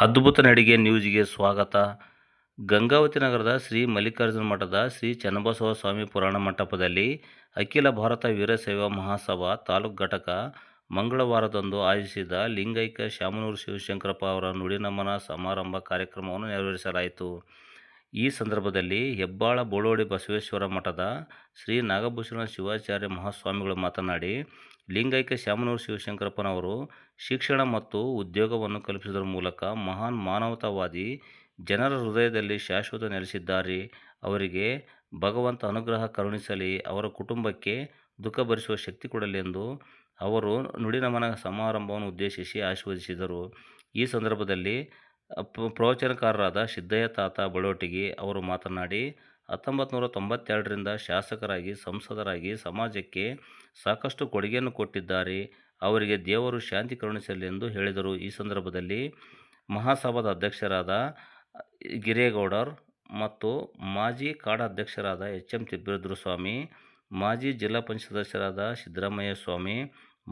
ಅದ್ಭುತ ನಡಿಗೆ ನ್ಯೂಸ್ಗೆ ಸ್ವಾಗತ. ಗಂಗಾವತಿ ನಗರದ ಶ್ರೀ ಮಲ್ಲಿಕಾರ್ಜುನ ಮಠದ ಶ್ರೀ ಚನ್ನಬಸವ ಸ್ವಾಮಿ ಪುರಾಣ ಮಂಟಪದಲ್ಲಿ ಅಖಿಲ ಭಾರತ ವೀರಶೈವ ಮಹಾಸಭಾ ತಾಲೂಕು ಘಟಕ ಮಂಗಳವಾರದಂದು ಆಯೋಜಿಸಿದ ಲಿಂಗೈಕ್ಯ ಶಾಮನೂರು ಶಿವಶಂಕರಪ್ಪ ಅವರ ನುಡಿನಮನ ಸಮಾರಂಭ ಕಾರ್ಯಕ್ರಮವನ್ನು ನೆರವೇರಿಸಲಾಯಿತು. ಈ ಸಂದರ್ಭದಲ್ಲಿ ಹೆಬ್ಬಾಳ ಬೋಳೋಡಿ ಬಸವೇಶ್ವರ ಮಠದ ಶ್ರೀ ನಾಗಭೂಷಣ ಶಿವಾಚಾರ್ಯ ಮಹಾಸ್ವಾಮಿಗಳು ಮಾತನಾಡಿ ಲಿಂಗೈಕ್ಯ ಶ್ಯಾಮನೂರು ಶಿವಶಂಕರಪ್ಪನವರು ಶಿಕ್ಷಣ ಮತ್ತು ಉದ್ಯೋಗವನ್ನು ಕಲ್ಪಿಸುವುದರ ಮೂಲಕ ಮಹಾನ್ ಮಾನವತಾವಾದಿ ಜನರ ಹೃದಯದಲ್ಲಿ ಶಾಶ್ವತ ನೆಲೆಸಿದ್ದಾರೆ. ಅವರಿಗೆ ಭಗವಂತ ಅನುಗ್ರಹ ಕರುಣಿಸಲಿ, ಅವರ ಕುಟುಂಬಕ್ಕೆ ದುಃಖ ಭರಿಸುವ ಶಕ್ತಿ ಕೊಡಲಿ ಎಂದು ಅವರು ನುಡಿನಮನ ಸಮಾರಂಭವನ್ನು ಉದ್ದೇಶಿಸಿ ಆಶೀರ್ವದಿಸಿದರು. ಈ ಸಂದರ್ಭದಲ್ಲಿ ಪ್ರವಚನಕಾರರಾದ ಸಿದ್ದಯ್ಯ ತಾತ ಬಳೋಟಿಗೆ ಅವರು ಮಾತನಾಡಿ ಹತ್ತೊಂಬತ್ತು ನೂರ ತೊಂಬತ್ತೆರಡರಿಂದ ಶಾಸಕರಾಗಿ ಸಂಸದರಾಗಿ ಸಮಾಜಕ್ಕೆ ಸಾಕಷ್ಟು ಕೊಡುಗೆಯನ್ನು ಕೊಟ್ಟಿದ್ದಾರೆ. ಅವರಿಗೆ ದೇವರು ಶಾಂತಿ ಕರುಣಿಸಲಿ ಎಂದು ಹೇಳಿದರು. ಈ ಸಂದರ್ಭದಲ್ಲಿ ಮಹಾಸಭಾದ ಅಧ್ಯಕ್ಷರಾದ ಗಿರೇಗೌಡರ್ ಮತ್ತು ಮಾಜಿ ಕಾಡ ಅಧ್ಯಕ್ಷರಾದ ಎಚ್ ಎಂ ತಿಬ್ಬಿರುದ್ರಸ್ವಾಮಿ ಮಾಜಿ ಜಿಲ್ಲಾ ಪಂಚಾಯತ್ ಸದಸ್ಯರಾದ ಸಿದ್ದರಾಮಯ್ಯ ಸ್ವಾಮಿ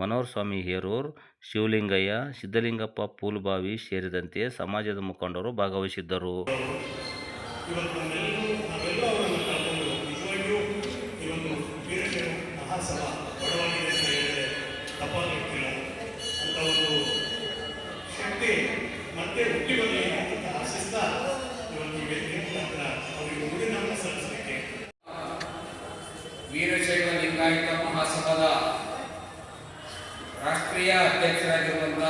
ಮನೋಹರ್ ಸ್ವಾಮಿ ಹೇರೂರ್, ಶಿವಲಿಂಗಯ್ಯ ಸಿದ್ದಲಿಂಗಪ್ಪ ಪೂಲ್ಬಾವಿ ಸೇರಿದಂತೆ ಸಮಾಜದ ಮುಖಂಡರು ಭಾಗವಹಿಸಿದ್ದರು. ಮತ್ತೆ ಹುಟ್ಟಿ ಬರಲಿ ಅಂತ ಆಶಿಸ್ತಾ. ಇವತ್ತು ಸಲ್ಲಿಸಲಿಕ್ಕೆ. ವೀರಶೈವ ಲಿಂಗಾಯತ ಮಹಾಸಭಾದ ರಾಷ್ಟ್ರೀಯ ಅಧ್ಯಕ್ಷರಾಗಿರುವಂಥ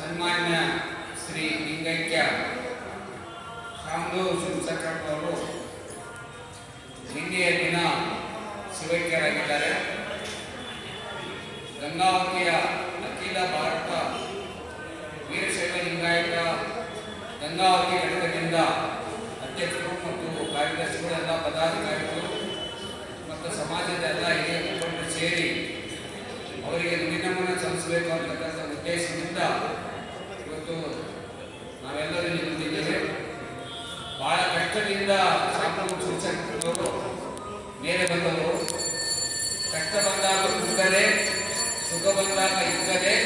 ಸನ್ಮಾನ್ಯ ಶ್ರೀ ಲಿಂಗೈಕ್ಯ ಶಾಮನೂರು ಅವರು ನಿನ್ನೆಯ ದಿನ ಶಿವೈಕ್ಯರಾಗಿದ್ದಾರೆ. ಗಂಗಾವತಿಯ ಅಖಿಲ ಭಾರತ ವೀರಶೈವ ಲಿಂಗಾಯತ ಗಂಗಾವತಿ ಘಟಕದಿಂದ ಅಧ್ಯಕ್ಷರು ಮತ್ತು ಕಾರ್ಯದರ್ಶಿಗಳು ಎಲ್ಲ ಪದಾಧಿಕಾರಿಗಳು ಮತ್ತು ಸಮಾಜದ ಎಲ್ಲ ಹಿರಿಯ ಮುಖಂಡರು ಸೇರಿ ಅವರಿಗೆ ನುಡಿನಮನ ಸಲ್ಲಿಸಬೇಕು ಅಂತಕ್ಕಂಥ ಉದ್ದೇಶದಿಂದ ಇವತ್ತು ನಾವೆಲ್ಲರೂ ಇಲ್ಲಿ ಬಂದಿದ್ದೇವೆ. ಬಹಳ ಕಷ್ಟದಿಂದ ಶಾಮನೂರು ಶಿವಶಂಕರವರು ಮೇಲೆ ಬಂದವರು. ಕಷ್ಟ ಬಂದಾಗ ಕುಗ್ಗದೆ ಸುಖ ಬಂದಾಗ ಇದ್ದದೆ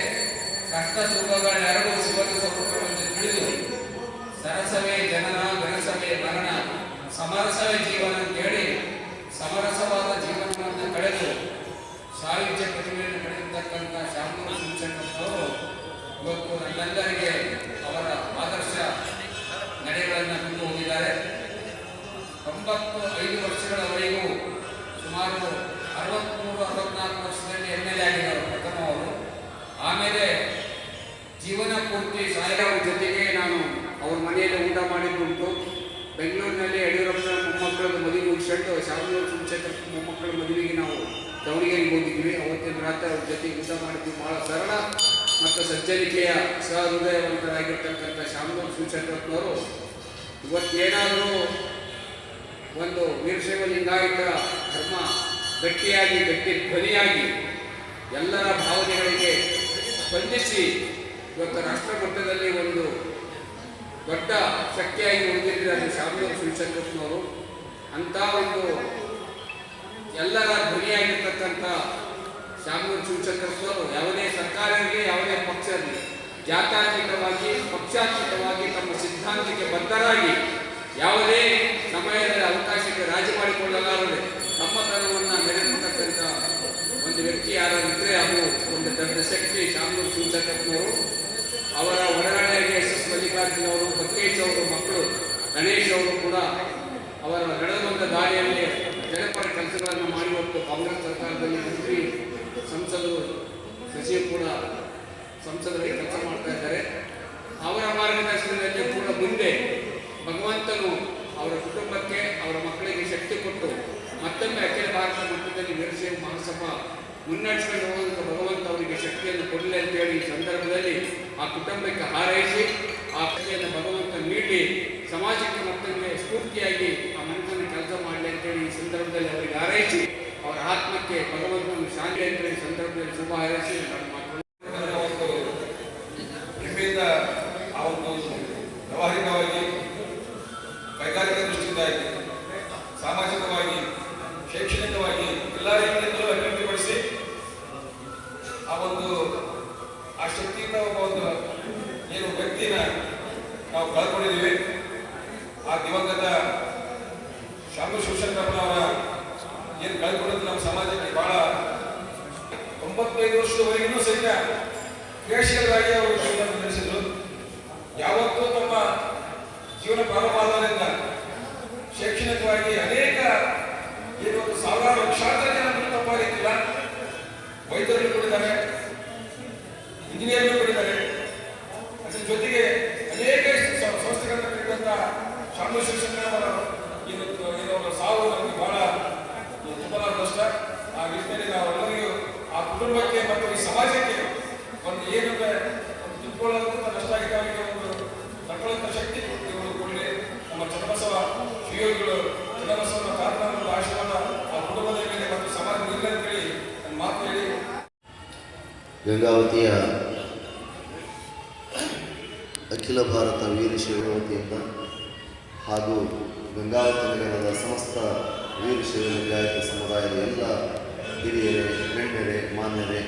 ಕಷ್ಟ ಸುಖಗಳೆರಡೂ ಶಿವನ ಸ್ವರೂಪವೆಂದು ತಿಳಿದು ಸರಸವೇ ಜನನ ಗಣಸವೇ ಮರಣ ಸಮರಸವೇ ಜೀವನ ಅಂತೇಳಿ ಸಮರಸವಾದ ಬೆಂಗಳೂರಿನಲ್ಲಿ ಯಡಿಯೂರಪ್ಪನ ಮೊಮ್ಮಕ್ಕಳ ಮದುವೆ ಮುಗಿಸ್ಕೊಂಡು ಶಾಮನೂರು ಶಿವಶಂಕರ ಮೊಮ್ಮಕ್ಕಳ ಮದುವೆಗೆ ನಾವು ದಾವಣಗೆರೆಗೆ ಹೋಗಿದ್ವಿ. ಅವತ್ತಿನ ರಾತ್ರಿ ಅವ್ರ ಜೊತೆ ಊಟ ಮಾಡಿದ್ವಿ. ಭಾಳ ಸರಳ ಮತ್ತು ಸಜ್ಜನಿಕೆಯ ಸಹೃದಯವಂತರಾಗಿರ್ತಕ್ಕಂಥ ಶಾಮನೂರು ಶಿವಶಂಕರಪ್ಪನವರು ಇವತ್ತೇನಾದರೂ ಒಂದು ವೀರಶೈವ ಧರ್ಮ ಗಟ್ಟಿಯಾಗಿ, ಗಟ್ಟಿ ಧ್ವನಿಯಾಗಿ ಎಲ್ಲರ ಭಾವನೆಗಳಿಗೆ ಸ್ಪಂದಿಸಿ ಇವತ್ತು ರಾಷ್ಟ್ರ ಮಟ್ಟದಲ್ಲಿ ಒಂದು ದೊಡ್ಡ ಶಕ್ತಿಯಾಗಿ ಹೊಂದಿದ್ದಾರೆ ಶಾಮನೂರು ಶಿವಶಂಕರಪ್ಪನವರು ಅಂಥ ಒಂದು ಎಲ್ಲರ ಧ್ವನಿಯಾಗಿರ್ತಕ್ಕಂಥ ಶಾಮನೂರು ಶಿವಶಂಕರಪ್ಪನವರು ಯಾವುದೇ ಸರ್ಕಾರಕ್ಕೆ, ಯಾವುದೇ ಪಕ್ಷ ಇರಲಿ ಜಾತ್ಯಾತೀತವಾಗಿ, ಪಕ್ಷಾತೀತವಾಗಿ ತಮ್ಮ ಸಿದ್ಧಾಂತಕ್ಕೆ ಬದ್ಧರಾಗಿ ಯಾವುದೇ ಸಮಯದಲ್ಲಿ ಅವಕಾಶಕ್ಕೆ ರಾಜಿ ಮಾಡಿಕೊಳ್ಳಲಾರದೆ ತಮ್ಮತನವನ್ನು ಮೆರೆದಿರ್ತಕ್ಕಂಥ ಒಂದು ವ್ಯಕ್ತಿ ಯಾರಿದ್ರೆ ಅದು ಒಂದು ದೊಡ್ಡ ಶಕ್ತಿ ಶಾಮನೂರು ಶಿವಶಂಕರಪ್ಪನವರು ಅವರ ಒಡನಾಡಿಯಾಗಿ ಎಸ್ ಎಸ್ ಮಲ್ಲಿಕಾರ್ಜುನ ಅವರು ಬಕ್ಕೇಶ್ ಅವರು ಮಕ್ಕಳು ಗಣೇಶ್ ಅವರು ಕೂಡ ಅವರ ನಡೆದು ದಾರಿಯಲ್ಲಿ ಜನಪರ ಕೆಲಸಗಳನ್ನು ಮಾಡಿ ಕಾಂಗ್ರೆಸ್ ಸರ್ಕಾರದಲ್ಲಿ ಮಂತ್ರಿ ಸಂಸದರು ಸಚಿವರು ಕೂಡ ಸಂಸದರಿಗೆ ಕೆಲಸ ಮಾಡ್ತಾ ಇದ್ದಾರೆ. ಅವರ ಮಾರ್ಗದರ್ಶನದಲ್ಲಿ ಕೂಡ ಮುಂದೆ ಭಗವಂತನು ಅವರ ಕುಟುಂಬಕ್ಕೆ ಅವರ ಮಕ್ಕಳಿಗೆ ಶಕ್ತಿ ಕೊಟ್ಟು ಮತ್ತೊಮ್ಮೆ ಅಖಿಲ ಭಾರತ ಮಟ್ಟದಲ್ಲಿ ವೀರಶೈವ ಮಹಾಸಭಾ ಮುನ್ನಡೆಸ್ಕೊಂಡು ಹೋಗುವಂಥ ಭಗವಂತ ಅವರಿಗೆ ಶಕ್ತಿಯನ್ನು ಕೊಡಲಿ ಅಂತೇಳಿ ಈ ಸಂದರ್ಭದಲ್ಲಿ ಆ ಕುಟುಂಬಕ್ಕೆ ಹಾರೈಸಿ ಆ ಶಕ್ತಿಯನ್ನು ಭಗವಂತ ನೀಡಿ ಸಮಾಜಕ್ಕೆ ಮತ್ತೊಮ್ಮೆ ಸ್ಫೂರ್ತಿಯಾಗಿ ಆ ಮನಸ್ಸನ್ನು ಕೆಲಸ ಮಾಡಲಿ ಅಂತೇಳಿ ಈ ಸಂದರ್ಭದಲ್ಲಿ ಅವರಿಗೆ ಹಾರೈಸಿ ಅವರ ಆತ್ಮಕ್ಕೆ ಭಗವಂತನ ಶಾಂತಿ ಅಂತೇಳಿ ಸಂದರ್ಭದಲ್ಲಿ ಶುಭ ಹಾರೈಸಿ ನಾನು ಮಾತನಾಡ್ತೀನಿ. ಒಂದು ಹೆಮ್ಮೆಯಿಂದ ಆ ಒಂದು ವ್ಯವಹಾರಿಕವಾಗಿ ಕೈಗಾರಿಕಾ ದೃಷ್ಟಿಯಿಂದಾಗಿ ಸಾಮಾಜಿಕವಾಗಿ ಶೈಕ್ಷಣಿಕವಾಗಿ ಎಲ್ಲ ರೀತಿಯಿಂದಲೂ ಅಭಿವೃದ್ಧಿಪಡಿಸಿ ಆ ಒಂದು ಆ ಶಕ್ತಿಯಿಂದ ಒಬ್ಬ ಒಂದು ಆ ದಿವಂಗತ ಶಾಂಭು ಶಿವಶಂಕರಪ್ಪನವರ ಏನು ಕಳ್ಕೊಂಡದ್ದು ನಮ್ಮ ಸಮಾಜಕ್ಕೆ ಬಹಳ ತೊಂಬತ್ತೈದು ವರ್ಷದವರೆಗೂ ಸಹಿತ ಕ್ರಿಯಾಶೀಲರಾಗಿ ಅವರು ಜೀವನ ನಡೆಸಿದ್ರು ಯಾವತ್ತೂ ತಮ್ಮ ಜೀವನ ಪ್ರಾರಂಭ ಶೈಕ್ಷಣಿಕವಾಗಿ ಅನೇಕ ಏನು ಸಾವಿರಾರು ಲಕ್ಷಾಂತರ ಜನ ತಪ್ಪಾಗಿತ್ತಿಲ್ಲ ವೈದ್ಯರು ಕೊಟ್ಟಿದ್ದಾರೆ ಇಂಜಿನಿಯರ್ಗಳು ಕೊಟ್ಟಿದ್ದಾರೆ ಅದ್ರ ಜೊತೆಗೆ ಅನೇಕ ಸ- ಸಂಸ್ಥೆಗಳನ್ನು ಕಟ್ಟಿದಂಥ ಶಾಂಭು ಶಿವಶಂಕರವರ ಏನು ಏನು ಅವರ ಸಾವು ನಮಗೆ ಬಹಳ ತುಂಬಲಾರ ನಷ್ಟ ಆ ನಿಟ್ಟಿನಲ್ಲಿ ನಾವೆಲ್ಲರಿಗೂ ಆ ಕುಟುಂಬಕ್ಕೆ ಮತ್ತು ಈ ಸಮಾಜಕ್ಕೆ ಒಂದು ಏನಂದ್ರೆ ಒಂದು ತಿಳ್ಕೊಳ್ಳೋದಂತ ನಷ್ಟ ಆಗಿದೆ ಅವರಿಗೆ ಒಂದು ತಗೊಳ್ಳೋಂಥ ಶಕ್ತಿ ಇವರು ಕೊಡಲಿ ನಮ್ಮ ಚನ್ನಬಸವ ಶ್ರೀಯೋಗಿಗಳು ಚನ್ನಬಸವನ ಕಾರಣದ ಆಶೀರ್ವಾದ ಆ ಕುಟುಂಬದ ಮೇಲೆ ಮತ್ತು ಸಮಾಜದ ಮೇಲೆ ಅಂತೇಳಿ ನನ್ನ ಮಾತು ಹೇಳಿ ಗಂಗಾವತಿಯ ಅಖಿಲ ಭಾರತ ವೀರಶೈವ ವತಿಯಿಂದ ಹಾಗೂ ಗಂಗಾವತಿ ನಗರದ ಸಮಸ್ತ ವೀರಶೈವ ಲಿಂಗಾಯತ ಸಮುದಾಯದ ಎಲ್ಲ ಹಿರಿಯರೇ, ಗಣ್ಯರೇ, ಮಾನ್ಯರೇ,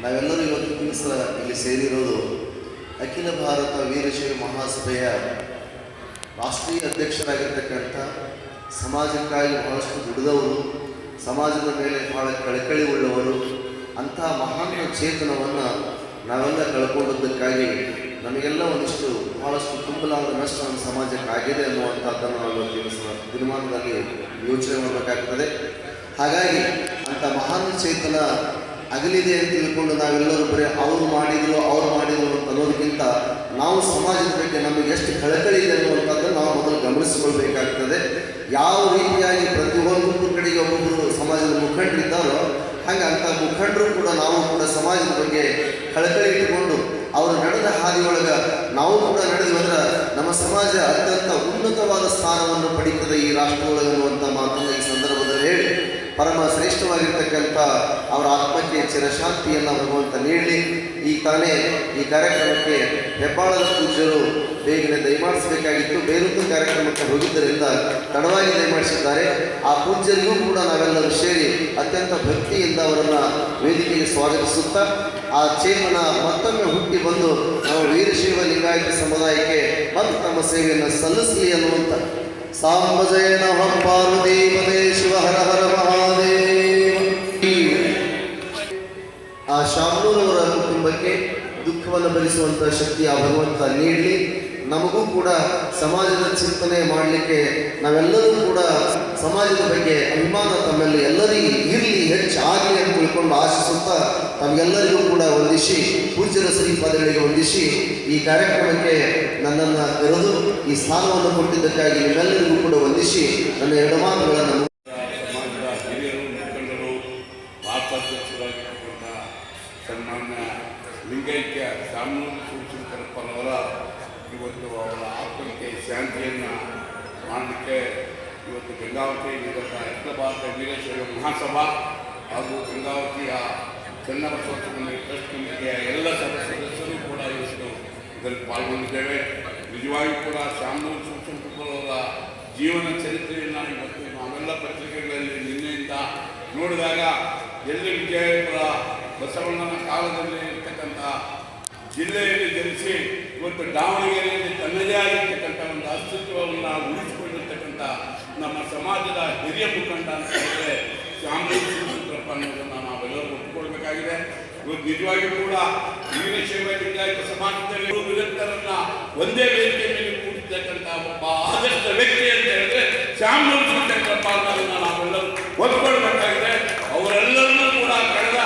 ನಾವೆಲ್ಲರೂ ಇವತ್ತು ದಿವಸ ಇಲ್ಲಿ ಸೇರಿರೋದು ಅಖಿಲ ಭಾರತ ವೀರಶೈವ ಮಹಾಸಭೆಯ ರಾಷ್ಟ್ರೀಯ ಅಧ್ಯಕ್ಷರಾಗಿರ್ತಕ್ಕಂಥ ಸಮಾಜಕ್ಕಾಗಿ ಬಹಳಷ್ಟು ದುಡಿದವರು, ಸಮಾಜದ ಮೇಲೆ ಬಹಳ ಕಳಕಳಿ ಉಳ್ಳವರು ಅಂಥ ಮಹಾನ್ ಚೇತನವನ್ನು ನಾವೆಲ್ಲ ಕಳ್ಕೊಂಡದ್ದಕ್ಕಾಗಿ ನಮಗೆಲ್ಲ ಒಂದಿಷ್ಟು ಬಹಳಷ್ಟು ತುಂಬಲಾದ ನಷ್ಟ ನಮ್ಮ ಸಮಾಜಕ್ಕೆ ಆಗಿದೆ ಅನ್ನುವಂಥದ್ದನ್ನು ನಾವು ದಿವಸ ದಿನಮಾನದಲ್ಲಿ ಯೋಚನೆ ಮಾಡಬೇಕಾಗ್ತದೆ. ಹಾಗಾಗಿ ಅಂಥ ಮಹಾನ್ ಚೇತನ ಅಗಲಿದೆ ಅಂತ ತಿಳ್ಕೊಂಡು ನಾವೆಲ್ಲರೂ ಬರೀ ಅವರು ಮಾಡಿದ್ರು, ಅವ್ರು ಮಾಡಿದ್ರು ಅಂತ ಅನ್ನೋದಕ್ಕಿಂತ ನಾವು ಸಮಾಜದ ಬಗ್ಗೆ ನಮಗೆ ಎಷ್ಟು ಕಳಕಳಿ ಇದೆ ಅನ್ನುವಂಥದ್ದನ್ನು ನಾವು ಮೊದಲು ಗಮನಿಸಿಕೊಳ್ಬೇಕಾಗ್ತದೆ. ಯಾವ ರೀತಿಯಾಗಿ ಪ್ರತಿಯೊಂದು ಕಡೆಗೆ ಒಬ್ಬೊಬ್ಬರು ಸಮಾಜದ ಮುಖಂಡರಿದ್ದಾರೋ ಹಾಗೆ ಅಂಥ ಮುಖಂಡರು ಕೂಡ ನಾವು ಕೂಡ ಸಮಾಜದ ಬಗ್ಗೆ ಕಳಕಳಿ ಇಟ್ಟುಕೊಂಡು ಅವರು ನಡೆದ ಹಾದಿಯೊಳಗೆ ನಾವು ಕೂಡ ನಡೆದು ಅಂದ್ರೆ ನಮ್ಮ ಸಮಾಜ ಅತ್ಯಂತ ಉನ್ನತವಾದ ಸ್ಥಾನವನ್ನು ಪಡೀತದೆ ಈ ರಾಷ್ಟ್ರದೊಳಗೆ ಅನ್ನುವಂಥ ಮಾತನ್ನು ಈ ಪರಮ ಶ್ರೇಷ್ಠವಾಗಿರ್ತಕ್ಕಂಥ ಅವರ ಆತ್ಮಕ್ಕೆ ಚಿರಶಾಂತಿಯನ್ನು ಭಗವಂತ ನೀಡಲಿ. ಈ ತಾನೇ ಈ ಕಾರ್ಯಕ್ರಮಕ್ಕೆ ಹೆಬ್ಬಾಳದ ಪೂಜ್ಯರು ಬೇಗನೆ ದಯಮಾಡಿಸಬೇಕಾಗಿತ್ತು ಬೇರೊಂದು ಕಾರ್ಯಕ್ರಮಕ್ಕೆ ಹೋಗಿದ್ದರಿಂದ ತಡವಾಗಿ ದಯಮಾಡಿಸಿದ್ದಾರೆ ಆ ಪೂಜ್ಯರಿಗೂ ಕೂಡ ನಾವೆಲ್ಲರೂ ಸೇರಿ ಅತ್ಯಂತ ಭಕ್ತಿಯಿಂದ ಅವರನ್ನು ವೇದಿಕೆಗೆ ಸ್ವಾಗತಿಸುತ್ತಾ, ಆ ಚೇಮನ ಮತ್ತೊಮ್ಮೆ ಹುಟ್ಟಿ ಬಂದು ನಾವು ವೀರಶೈವ ಲಿಂಗಾಯತ ಸಮುದಾಯಕ್ಕೆ ಮತ್ತು ತಮ್ಮ ಸೇವೆಯನ್ನು ಸಲ್ಲಿಸಲಿ ಅನ್ನುವಂಥ ಸಾಂಬ ಜಯ ನಮಃ ಪಾರ್ವತೀಪದೇ ಶಿವ ಹರ ಹರ ಮಹಾದೇವ. ಆ ಶಾಮನೂರವರ ಕುಟುಂಬಕ್ಕೆ ದುಃಖವನ್ನು ಭರಿಸುವಂಥ ಶಕ್ತಿ ಆ ಭಗವಂತ ನೀಡಲಿ. ನಮಗೂ ಕೂಡ ಸಮಾಜದ ಚಿಂತನೆ ಮಾಡಲಿಕ್ಕೆ ನಾವೆಲ್ಲರೂ ಕೂಡ ಸಮಾಜದ ಬಗ್ಗೆ ಅಭಿಮಾನ ತಮ್ಮಲ್ಲಿ ಎಲ್ಲರಿಗೂ ಇರಲಿ ಹೆಚ್ಚು ಆಗಲಿ ಅಂತ ತಿಳ್ಕೊಂಡು ಆಶಿಸುತ್ತಾ ತಮಗೆಲ್ಲರಿಗೂ ಕೂಡ ವಂದಿಸಿ, ಪೂಜ್ಯರ ಶ್ರೀಪಾದಗಳಿಗೆ ವಂದಿಸಿ ಈ ಕಾರ್ಯಕ್ರಮಕ್ಕೆ ನನ್ನನ್ನು ಕರೆದು ಈ ಸ್ಥಾನವನ್ನು ಕೊಟ್ಟಿದ್ದಕ್ಕಾಗಿ ನಿಮ್ಮೆಲ್ಲರಿಗೂ ಕೂಡ ವಂದಿಸಿ ನನ್ನ ಎರಡು ಮಾತುಗಳನ್ನು ಸನ್ಮಾನ್ಯ ಲಿಂಗೈಕ್ಯ ಶಾಮನೂರು ಶಿವಶಂಕರಪ್ಪನವರ ಇವತ್ತು ಅವರ ಆತ್ಮಕ್ಕೆ ಶಾಂತಿಯನ್ನು ಮಾಡಲಿಕ್ಕೆ ಇವತ್ತು ಗಂಗಾವತಿ ನಿಗಮ ಅಖಿಲ ಭಾರತ ವೀರೇಶ್ವರ ಮಹಾಸಭಾ ಹಾಗೂ ಗಂಗಾವತಿಯ ಚನ್ನಬಸವ ಸುಬ್ರಹ್ಮಣ್ಯ ಟ್ರಸ್ಟ್ ಕಮಿಟಿಯ ಎಲ್ಲ ಸದಸ್ಯರು ಕೂಡ ಇವತ್ತು ಇದರಲ್ಲಿ ಪಾಲ್ಗೊಂಡಿದ್ದೇವೆ. ನಿಜವಾಗಿಯೂ ಕೂಡ ಶಾಮನೂರು ಶಿವಶಂಕರಪ್ಪನವರ ಜೀವನ ಚರಿತ್ರೆಯನ್ನು ಇವತ್ತು ನಾವೆಲ್ಲ ಪತ್ರಿಕೆಗಳಲ್ಲಿ ನಿನ್ನೆಯಿಂದ ನೋಡಿದಾಗ ಎಲ್ಲಿ ವಿಜಯಪುರ ಬಸವಣ್ಣನ ಕಾಲದಲ್ಲಿ ಇರ್ತಕ್ಕಂಥ ಜಿಲ್ಲೆಯಲ್ಲಿ ಜನಿಸಿ ಇವತ್ತು ದಾವಣಗೆರೆಯಲ್ಲಿ ತನ್ನದೇ ಆಗಿರ್ತಕ್ಕಂಥ ಒಂದು ಅಸ್ತಿತ್ವವನ್ನು ಉಳಿಸಿಕೊಂಡಿರ್ತಕ್ಕಂಥ ನಮ್ಮ ಸಮಾಜದ ಹಿರಿಯ ಮುಖಂಡ ಅಂತ ಹೇಳಿದ್ರೆ ಶ್ಯಾಮರಾಜಪ್ಪ ಅನ್ನೋದನ್ನು ನಾವೆಲ್ಲರೂ ಒಪ್ಪಿಕೊಳ್ಬೇಕಾಗಿದೆ. ಇವತ್ತು ನಿಜವಾಗಿಯೂ ಕೂಡ ವೀರಶೈವ ಲಿಂಗಾಯತ ಸಮಾಜದಲ್ಲಿ ವಿರಕ್ತರನ್ನ ಒಂದೇ ವೇದಿಕೆ ಮೇಲೆ ಕೂಡಿರ್ತಕ್ಕಂಥ ಒಬ್ಬ ಆದರ್ಶ ವ್ಯಕ್ತಿ ಅಂತ ಹೇಳಿದ್ರೆ ಶ್ಯಾಮ್ ಚಂದ್ರಪ್ಪ ಅನ್ನೋದನ್ನ ನಾವೆಲ್ಲರೂ ಒಪ್ಪಿಕೊಳ್ಬೇಕಾಗಿದೆ ಅವರೆಲ್ಲರನ್ನೂ ಕೂಡ ಕಳೆದ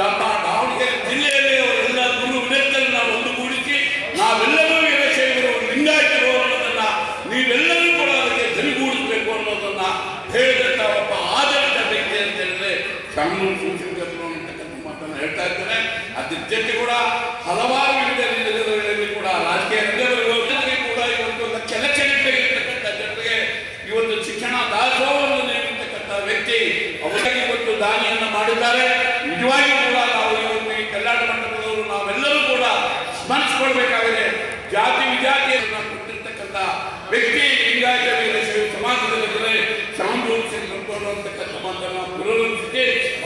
ನಮ್ಮ ದಾವಣಗೆರೆ ಜಿಲ್ಲೆಯಲ್ಲಿ ಅವರೆಲ್ಲ ಗುರು ವಿದಗ್ಧರನ್ನ ಒಂದುಗೂಡಿಸಿ ನಾವೆಲ್ಲರೂ ವೀರಶೈವರು ಲಿಂಗಾಯತರು ಅನ್ನೋದನ್ನ ನೀವೆಲ್ಲರೂ ಕೂಡ ಅದಕ್ಕೆ ಜರಿಗೂಡಿಸಬೇಕು ಅನ್ನೋದನ್ನ ಹೇಳಿದಂತ ಒಬ್ಬ ಆದರ್ಶ ವ್ಯಕ್ತಿ ಅಂತ ಹೇಳಿದ್ರೆ ಶಾಮನೂರು ಶಿವಶಂಕರರು ಅಂತಕ್ಕಂಥ ಮಾತನ್ನು ಹೇಳ್ತಾ ಇದ್ದೇನೆ ಜೊತೆ ಕೂಡ ಹಲವಾರು ವಿವಿಧ ಕೂಡ ರಾಜಕೀಯ ರಂಗದಲ್ಲಿ ಕೂಡ ಇವತ್ತು ಒಂದು ಲಕ್ಷ ಇರತಕ್ಕಂಥ ಜನರಿಗೆ ಇವತ್ತು ಶಿಕ್ಷಣ ದಾಸೋಹವನ್ನು ನೀಡಿರ್ತಕ್ಕಂಥ ವ್ಯಕ್ತಿ ಅವರಿಗೆ ಇವತ್ತು ದಾನಿಯನ್ನು ಮಾಡಿದ್ದಾರೆ. ನಿಜವಾಗಿ ಕೂಡ ನಾವು ಇವತ್ತು ಈ ಕಲ್ಯಾಣ ಮಂಟಪದವರು ನಾವೆಲ್ಲರೂ ಕೂಡ ಸ್ಮರಿಸಿಕೊಳ್ಬೇಕಾಗಿದೆ. ಜಾತಿ ವಿಜಾತಿಯನ್ನು ಕೊಟ್ಟಿರ್ತಕ್ಕಂಥ ವ್ಯಕ್ತಿ ಲಿಂಗಾಯತ ಸಮಾಜದಲ್ಲಿ ಚಂದ್ರಪ್ಪ ಅಂತಕ್ಕಂಥ ಮಾತನ್ನು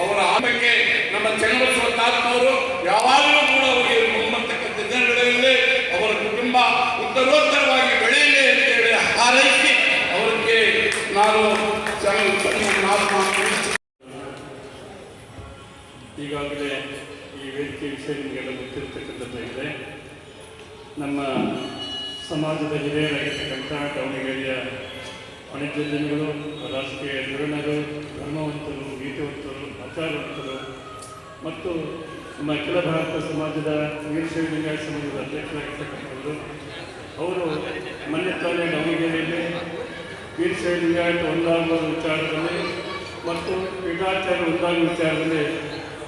ಅವರ ಆಮಕ್ಕೆ ನಮ್ಮ ಚನ್ನಬಸವ ತಾತ್ಮವರು ಯಾವಾಗಲೂ ಕೂಡ ಅವರಿಗೆ ಮುಂಬರ್ತಕ್ಕಂಥ ದಿನಗಳಲ್ಲಿ ಅವರ ಕುಟುಂಬ ಉತ್ತರೋತ್ತರವಾಗಿ ಬೆಳೆಯಲಿ ಅಂತ ಹೇಳಿ ಹಾರೈಸಿ ಅವರಿಗೆ ನಾನು ಈಗಾಗಲೇ ಈ ವೇದಿಕೆ ವಿಷಯ ನಿಮಗೆಲ್ಲ ಗೊತ್ತಿರತಕ್ಕಂಥದ್ದಾಗಿದೆ ನಮ್ಮ ಸಮಾಜದ ಹಿರಿಯರಾಗಿರ್ತಕ್ಕಂಥ ದಾವಣಗೆರೆಯ ವಾಣಿಜ್ಯೋದ್ಯಮಿಗಳು ರಾಜಕೀಯ ಧುರೀಣರು, ಧರ್ಮವಂತರು, ನೀತಿವಂತರು, ಆಚಾರವಂತರು ಮತ್ತು ನಮ್ಮ ಅಖಿಲ ಭಾರತ ಸಮಾಜದ ವೀರಶೈವ ಲಿಂಗಾಯತ ಸಮಾಜದ ಅಧ್ಯಕ್ಷರಾಗಿರ್ತಕ್ಕಂಥವರು ಅವರು ಮನೆ ತಾನೇ ದಾವಣಗೆರೆಯಲ್ಲಿ ವೀರಶೈವ ಲಿಂಗಾಯತ ಒಂದಾಗುವ ವಿಚಾರದಲ್ಲಿ ಮತ್ತು ಪೀಠಾಚಾರ ಒಂದಾಗುವ ವಿಚಾರದಲ್ಲಿ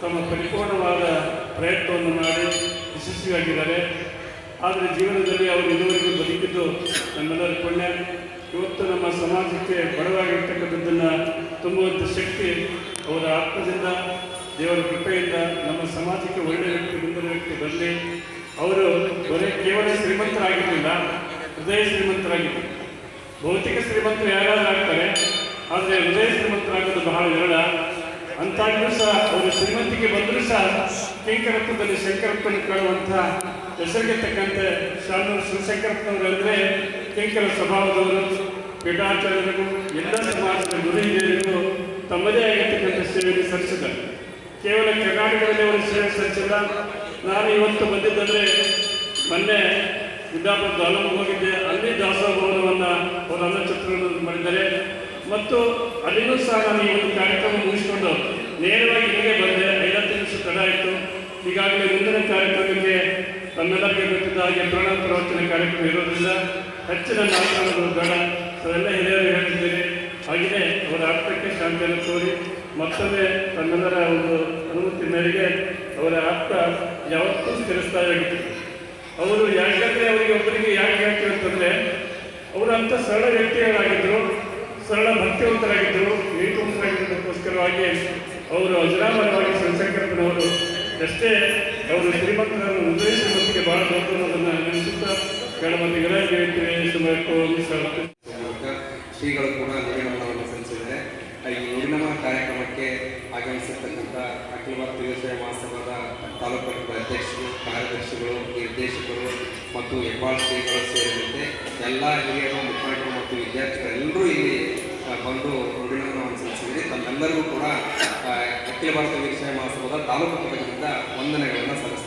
ತಮ್ಮ ಪರಿಪೂರ್ಣವಾದ ಪ್ರಯತ್ನವನ್ನು ಮಾಡಿ ಯಶಸ್ವಿಯಾಗಿದ್ದಾರೆ. ಆದರೆ ಜೀವನದಲ್ಲಿ ಅವರು ಇದುವರೆಗೂ ಬದುಕಿದ್ದು ನಮ್ಮೆಲ್ಲರ ಪುಣ್ಯ. ಇವತ್ತು ನಮ್ಮ ಸಮಾಜಕ್ಕೆ ಬಡವಾಗಿರ್ತಕ್ಕಂಥದ್ದನ್ನು ತುಂಬುವಂಥ ಶಕ್ತಿ ಅವರ ಆತ್ಮದಿಂದ ದೇವರ ಕೃಪೆಯಿಂದ ನಮ್ಮ ಸಮಾಜಕ್ಕೆ ಒಳ್ಳೆಯ ವ್ಯಕ್ತಿ, ಮುಂದಿನ ವ್ಯಕ್ತಿ ಬರಲಿ ಅವರು ಬರೀ ಕೇವಲ ಶ್ರೀಮಂತರಾಗಿರಲಿಲ್ಲ, ಹೃದಯ ಶ್ರೀಮಂತರಾಗಿದ್ದರು ಭೌತಿಕ ಶ್ರೀಮಂತರು ಯಾರಾದರೂ ಆಗ್ತಾರೆ, ಆದರೆ ಹೃದಯ ಶ್ರೀಮಂತರಾಗೋದು ಬಹಳ ವಿರಳ. ಅಂತಾದರೂ ಸಹ ಅವರು ಶ್ರೀಮಂತಿಗೆ ಬಂದರೂ ಸಹ ಕಿಂಕರತ್ವದಲ್ಲಿ ಶಂಕರಪ್ಪನ ಕಾಣುವಂಥ ಹೆಸರಿಗೆ ತಕ್ಕಂತೆ ಶಾಮೂರು ಶಿವಶಂಕರಪ್ಪನವರು ಅಂದರೆ ಕಿಂಕರ ಸ್ವಭಾವದವರು ಪೀಠಾಚಾರ್ಯರಿಗೂ ಎಲ್ಲ ಸಮಾಜದ ಗುರುಹಿರಿಯರಿಗೂ ತಮ್ಮದೇ ಆಗಿರ್ತಕ್ಕಂಥ ಸೇವೆಯನ್ನು ಸಲ್ಲಿಸಿದ್ದಾರೆ. ಕೇವಲ ಕರ್ನಾಟಕದಲ್ಲಿ ಅವರು ಸೇವೆ ಸಲ್ಲಿಸಿಲ್ಲ. ನಾನು ಇವತ್ತು ಬಂದಿದ್ದಂದರೆ ಮೊನ್ನೆ ವಿದ್ಯಾಪುರ ದಾಲಮ್ಗೆ ಹೋಗಿದ್ದೆ. ಅಲ್ಲಿ ದಾಸೋಹ ಭವನವನ್ನು ಅವರು ಚಿತ್ರವನ್ನು ಮಾಡಿದ್ದಾರೆ ಮತ್ತು ಅಲ್ಲಿನೂ ಸಹ ನಾನು ಈ ಒಂದು ಕಾರ್ಯಕ್ರಮ ಮುಗಿಸಿಕೊಂಡು ನೇರವಾಗಿ ಇಲ್ಲಿಗೆ ಬಂದೆ. ಐದತ್ತು ನಿಮಿಷ ತಡ ಆಯಿತು. ಈಗಾಗಲೇ ಮುಂದಿನ ಕಾರ್ಯಕ್ರಮಕ್ಕೆ ತಮ್ಮೆಲ್ಲರಿಗೆ ಗೊತ್ತಿದ್ದ ಹಾಗೆ ಪ್ರಾಣ ಪ್ರವಚನ ಕಾರ್ಯಕ್ರಮ ಇರೋದ್ರಿಂದ ಹೆಚ್ಚಿನ ಮಾತನಾಡೋದು ಬೇಡ. ಅದೆಲ್ಲ ಹಿರಿಯರು ಹೇಳ್ತಿದ್ದೇನೆ ಹಾಗೆಯೇ ಅವರ ಆತ್ಮಕ್ಕೆ ಶಾಂತಿಯನ್ನು ಕೋರಿ ಮತ್ತೊಮ್ಮೆ ತಮ್ಮೆಲ್ಲರ ಒಂದು ಅನುಮತಿ ಮೇರೆಗೆ ಅವರ ಆಪ್ತ ಯಾವತ್ತೂ ಸ್ಥಿರಸ್ಥಾಯಿಯಾಗಿತ್ತು ಅವರು ಯಾಕಂದ್ರೆ ಅವರಿಗೆ ಒಬ್ಬರಿಗೆ ಯಾಕೆ ಹೇಳ್ತೀವಿ ಅವರು ಅಂತ ಸರಳ ವ್ಯಕ್ತಿಗಳಾಗಿದ್ದರು ಸರಳ ಭಕ್ತಿವಂತರಾಗಿದ್ದರು ನೀತಿವಂತರಾಗಿದ್ದಕ್ಕೋಸ್ಕರವಾಗಿ ಅವರು ಅಜರಾಮರವಾಗಿ ಶಿವಶಂಕರಪ್ಪನವರು ಎಷ್ಟೇ ಅವರು ಶ್ರೀಮಂತರನ್ನು ಉದ್ದೇಶಿಸುವುದಕ್ಕೆ ಶ್ರೀಮಂತಿಗೆ ಬಹಳ ದೊಡ್ಡ ಅನ್ನೋದನ್ನು ನೆನೆಸುತ್ತಾ ಕೆಳಮಂದಿಗರ ಹೇಳ್ತೀವಿ ಸುಮಾರು ಶ್ರೀಗಳು ಕೂಡ ಈ ನುಡಿನಮನ ಕಾರ್ಯಕ್ರಮಕ್ಕೆ ಆಗಮಿಸಿರ್ತಕ್ಕಂಥ ಅಖಿಲ ಭಾರತ ವ್ಯವಸಾಯ ಮಹಾಸಭಾದ ತಾಲೂಕು ಘಟಕದ ಅಧ್ಯಕ್ಷರು, ಕಾರ್ಯದರ್ಶಿಗಳು, ನಿರ್ದೇಶಕರು ಮತ್ತು ಹೆಬ್ಬಾಳ್ ಶ್ರೀಗಳು ಸೇರಿದಂತೆ ಎಲ್ಲ ಹಿರಿಯರು, ಮುಖಂಡರು ಮತ್ತು ವಿದ್ಯಾರ್ಥಿಗಳೆಲ್ಲರೂ ಇಲ್ಲಿ ಬಂದು ನುಡಿನಮನವನ್ನು ಸಲ್ಲಿಸಿದರೆ ತಮ್ಮೆಲ್ಲರಿಗೂ ಕೂಡ ಅಖಿಲ ಭಾರತ ವ್ಯವಸಾಯ ಮಹಾಸಭಾದ ತಾಲೂಕು ಘಟಕದಿಂದ ವಂದನೆಗಳನ್ನು ಸಲ್ಲಿಸ್ತಾರೆ.